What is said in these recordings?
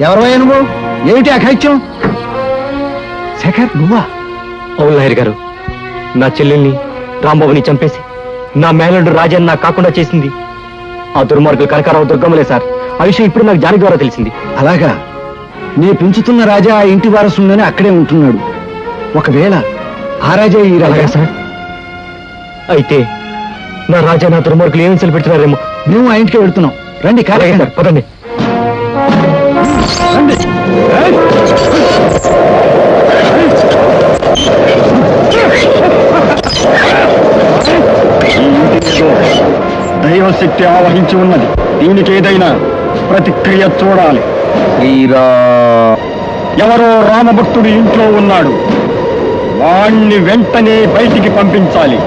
ఎవరవయ్యా నువ్వు? ఏమిటి అఖైత్యం శేఖర్ నువ్వా? అవును లాయర్ గారు. నా చెల్లెల్ని రాంబాబుని చంపేసి నా మేనల్డు రాజన్ నాకు కాకుండా చేసింది. ఆ దుర్మార్గులు కనకారావు దుర్గమ్మలే సార్. ఆ విషయం ఇప్పుడు నాకు జానకి ద్వారా తెలిసింది. అలాగా? నీ పెంచుతున్న రాజా ఆ ఇంటి వారసుండని అక్కడే ఉంటున్నాడు. ఒకవేళ ఆ రాజా ఈ రాజా సార్? అయితే నా రాజా నా దుర్మార్గులు ఏమి పెడుతున్నారేమో? మేము ఆ ఇంటికి వెళ్తున్నాం. రండి కాలేజ్ సార్ పదండి! దైవశక్తి ఆవహించి ఉన్నది. దీనికి ఏదైనా ప్రతిక్రియ చూడాలి. ఎవరో రామభక్తుడు ఇంట్లో ఉన్నాడు. వాణ్ణి వెంటనే బయటికి పంపించాలి.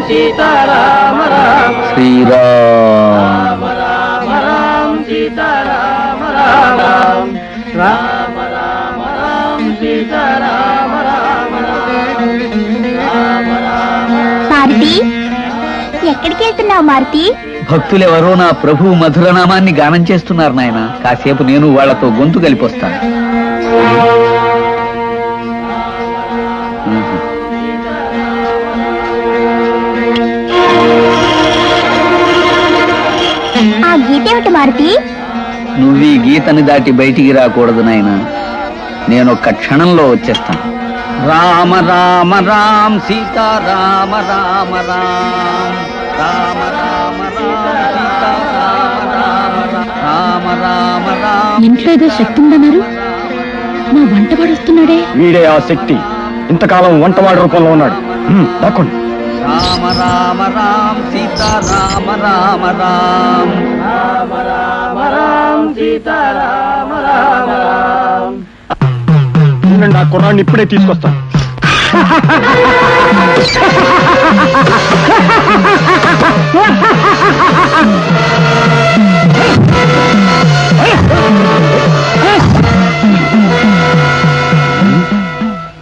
హ్మ్. శ్రీరామ్. మారుతి ఎక్కడికి వెళ్తున్నావు మారుతి? భక్తులెవరో నా ప్రభు మధురనామాన్ని గానం చేస్తున్నారు నాయన. కాసేపు నేను వాళ్ళతో గొంతు కలిపొస్తాను. ఏమిటి మారుతి? నువ్వు ఈ గీతని దాటి బయటికి రాకూడదు నాయన. నేను ఒక్క క్షణంలో వచ్చేస్తాను. రామ రామ రామ సీతా రామ రామ రామ. రామ రామ రామ రామ రామ రామ రామ రామ. ఇంట్లో ఏదో శక్తి ఉందన్నారు మా వంటవాడు వస్తున్నాడే. వీడే ఆ శక్తి. ఇంతకాలం వంటవాడి రూపంలో ఉన్నాడు. దాక్కోండి. రామ రామ రామ సీత రామ రామ రామ. ఉండండి, ఆ కుర్రాన్ని ఇప్పుడే తీసుకొస్తాను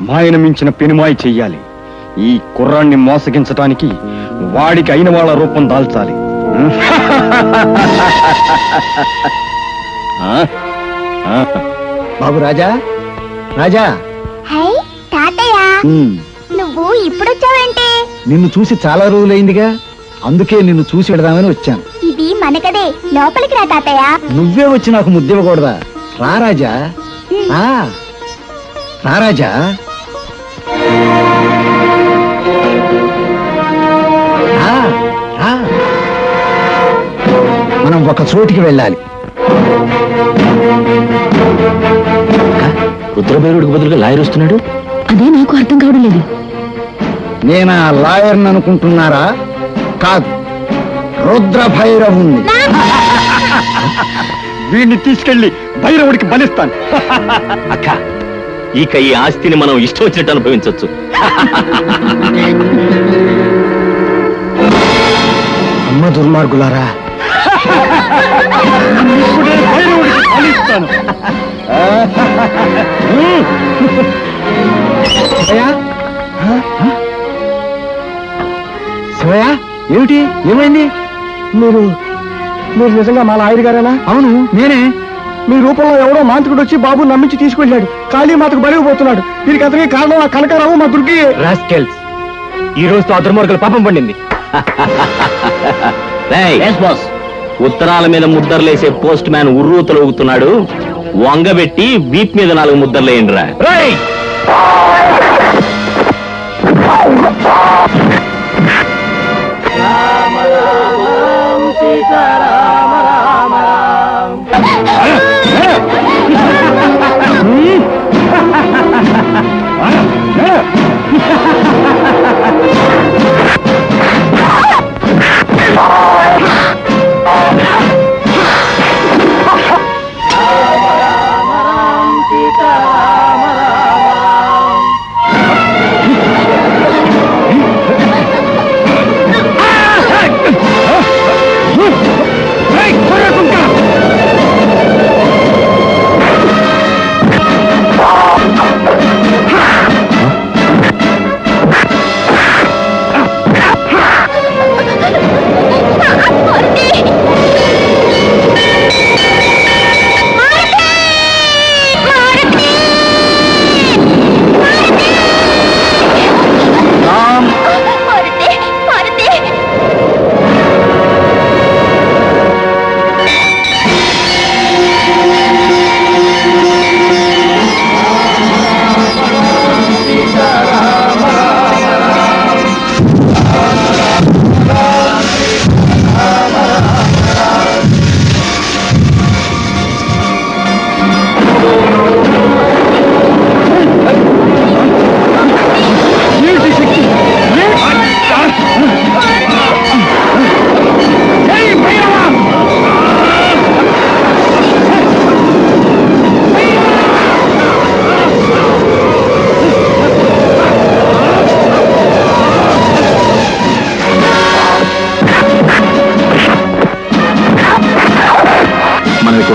మాయన మించిన పెనుమాయి చెయ్యాలి. ఈ కుర్రాన్ని మోసగించటానికి వాడికి అయిన వాళ్ళ రూపం దాల్చాలి? బాబు రాజా? రాజా? హై తాతయ్య. ఉమ్, నువ్వు ఇప్పుడు వచ్చావేంటి నిన్ను చూసి చాలా రోజులైందిగా. అందుకే నిన్ను చూసి వెడదామని వచ్చాను. ఇది మనకదే లోపలికి రా తాతయ్య. నువ్వే వచ్చి నాకు ముద్దివ్వకూడదా రా రాజా. ఆ, రా రాజా. మనం ఒక చోటికి వెళ్ళాలి. రుద్రభైరుడికి బదులుగా లాయర్ వస్తున్నాడు? అదే నాకు అర్థం కావడం లేదు. నేను ఆ లాయర్ని అనుకుంటున్నారా? కాదు రుద్ర భైరవుణ్ణి వీడిని తీసుకెళ్ళి భైరవుడికి బలిస్తాను. అక్క ఇక ఈ ఆస్తిని మనం ఇష్టం వచ్చినట్టు అనుభవించవచ్చు అమ్మ దుర్మార్గులారా ఇప్పుడే భైరవుడికి శివయ్య? శివయ్య ఏమిటి? ఏమైంది? మీరు మీరు నిజంగా మా లాయర్ గారేనా? అవును నేనే. మీ రూపంలో ఎవడో మాంత్రికుడు వచ్చి బాబు నమ్మించి తీసుకెళ్ళాడు కాళీ మాతకు బలిగిపోతున్నాడు దీనికి అతనికి కారణం ఆ కనకారావు మా దుర్గి. రాస్కెల్స్ ఈ రోజుతో ఆ దుర్మార్గుల పాపం పండింది. బాస్ ఉత్తరాల మీద ముద్దర్లేసే పోస్ట్ మ్యాన్ ఉర్రూతలు ఊగుతున్నాడు వంగబెట్టి వీప్ మీద నాలుగు ముద్దర్లేయండి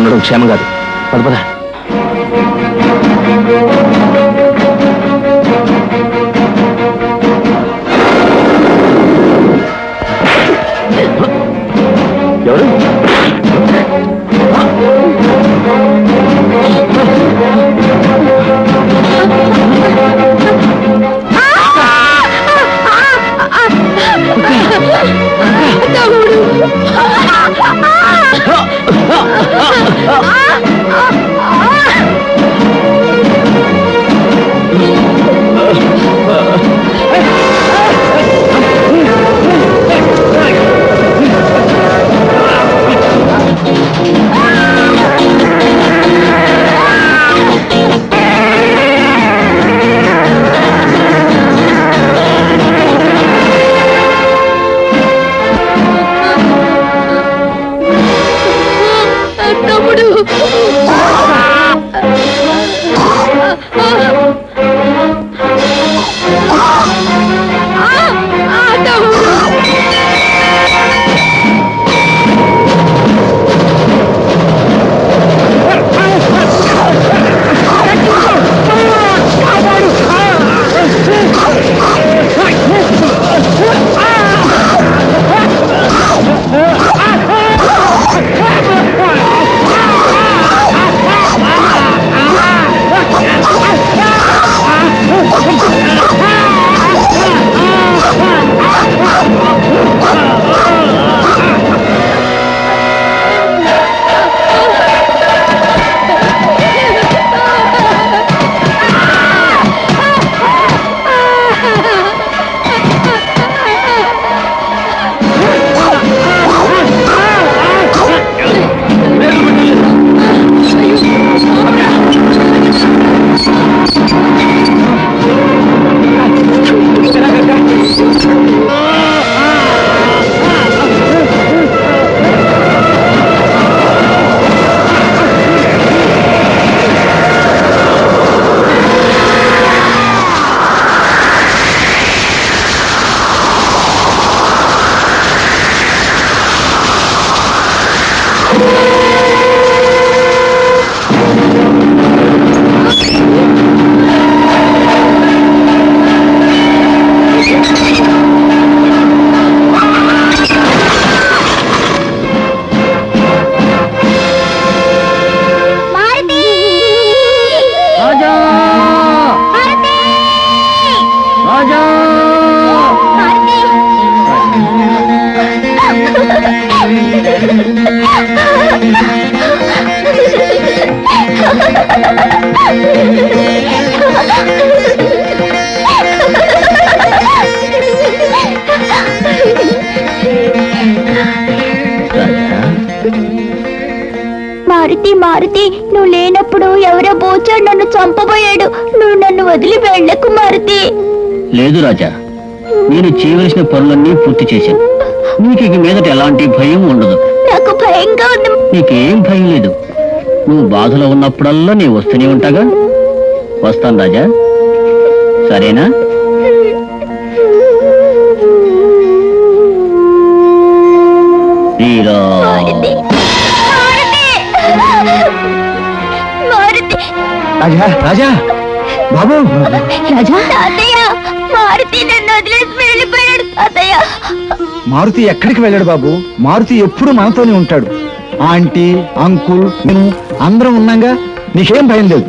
ఉండడం క్షేమం కాదు. పద పద. మారుతి మారుతి నువ్వు లేనప్పుడు ఎవరో బోచాడు నన్ను చంపబోయాడు. నువ్వు నన్ను వదిలి వెళ్ళకు మారుతి. లేదు రాజా నేను చేయవలసిన పనులన్నీ పూర్తి చేశాను. నీకు ఇక మీదట ఎలాంటి భయం ఉండదు. నాకు భయంగా ఉంది. నీకేం భయం లేదు. నువ్వు బాధలో ఉన్నప్పుడల్లా నేను వస్తూనే ఉంటాగా? వస్తాను రాజా. సరేనా? వీరా రాజా రాజా. బాబు. రాజా. తాతయ్య మారుతి నన్ను వదిలేసి వెళ్ళిపోయాడు తాతయ్య. మారుతి ఎక్కడికి వెళ్ళాడు బాబు? మారుతి ఎప్పుడు మనతోనే ఉంటాడు. ఆంటీ అంకుల్ నేను అందరం ఉన్నాగా నీకేం భయం లేదు.